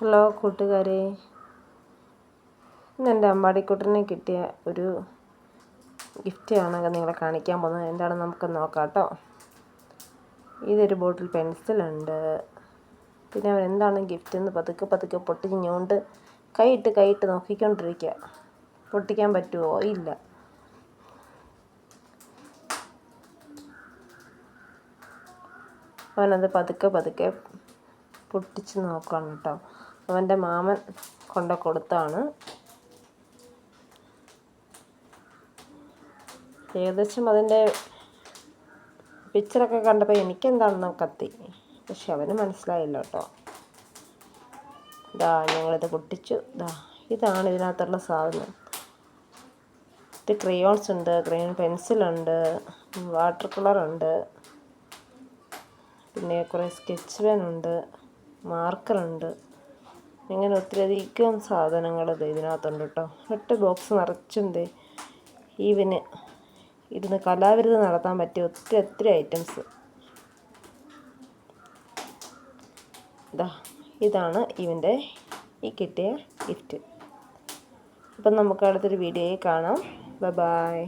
Hello കൂട്ടുകാരെ. ഇന്ന് എന്റെ അമ്പാടിക്കുട്ടനെ കിട്ടിയ ഒരു ഗിഫ്റ്റാണ് നിങ്ങളെ കാണിക്കാൻ പോകുന്നത്. എന്താണെന്ന് നമുക്ക് നോക്കാം കേട്ടോ. ഇതൊരു ബോട്ടിൽ പെൻസിലുണ്ട്. പിന്നെ അവൻ എന്താണ് ഗിഫ്റ്റ് എന്ന് പതുക്കെ പതുക്കെ പൊട്ടിഞ്ഞുകൊണ്ട് കൈയിട്ട് കൈയിട്ട് നോക്കിക്കൊണ്ടിരിക്കുക. പൊട്ടിക്കാൻ പറ്റുമോ? ഇല്ല. അവനത് പതുക്കെ പതുക്കെ പൊട്ടിച്ച് നോക്കണം കേട്ടോ. അവന്റെ മാമൻ കൊണ്ട കൊടുത്താണ്. ഏകദേശം അതിന്റെ പിക്ചറൊക്കെ കണ്ടപ്പോൾ എനിക്കെന്താണെന്ന് കത്തി. പക്ഷെ അവന് മനസ്സിലായില്ല കേട്ടോ. ഇതാ ഞങ്ങളിത് പൊട്ടിച്ചു. ഇതാ ഇതാണ് ഇതിനകത്തുള്ള സാധനം. ഇത് ക്രയോൺസ് ഉണ്ട് ക്രയോൺ പെൻസിലുണ്ട് വാട്ടർ കളറുണ്ട് പിന്നെ കുറേ സ്കെച്ച് പെൻ ഉണ്ട് മാർക്കറുണ്ട് ഇങ്ങനെ ഒത്തിരിയധികം സാധനങ്ങൾ ഇതിനകത്തുണ്ട് കേട്ടോ. ഒറ്റ ബോക്സ് നിറച്ചുണ്ട് ഈവന് ഇരുന്ന് കലാവിരുത് നടത്താൻ പറ്റിയ ഒത്തിരി ഒത്തിരി ഐറ്റംസ് ഇതാ ഇതാണ് ഇവന്റെ ഈ കിട്ടിയ ഗിഫ്റ്റ് അപ്പം നമുക്ക് അടുത്തൊരു വീഡിയോയിൽ കാണാം. ബൈ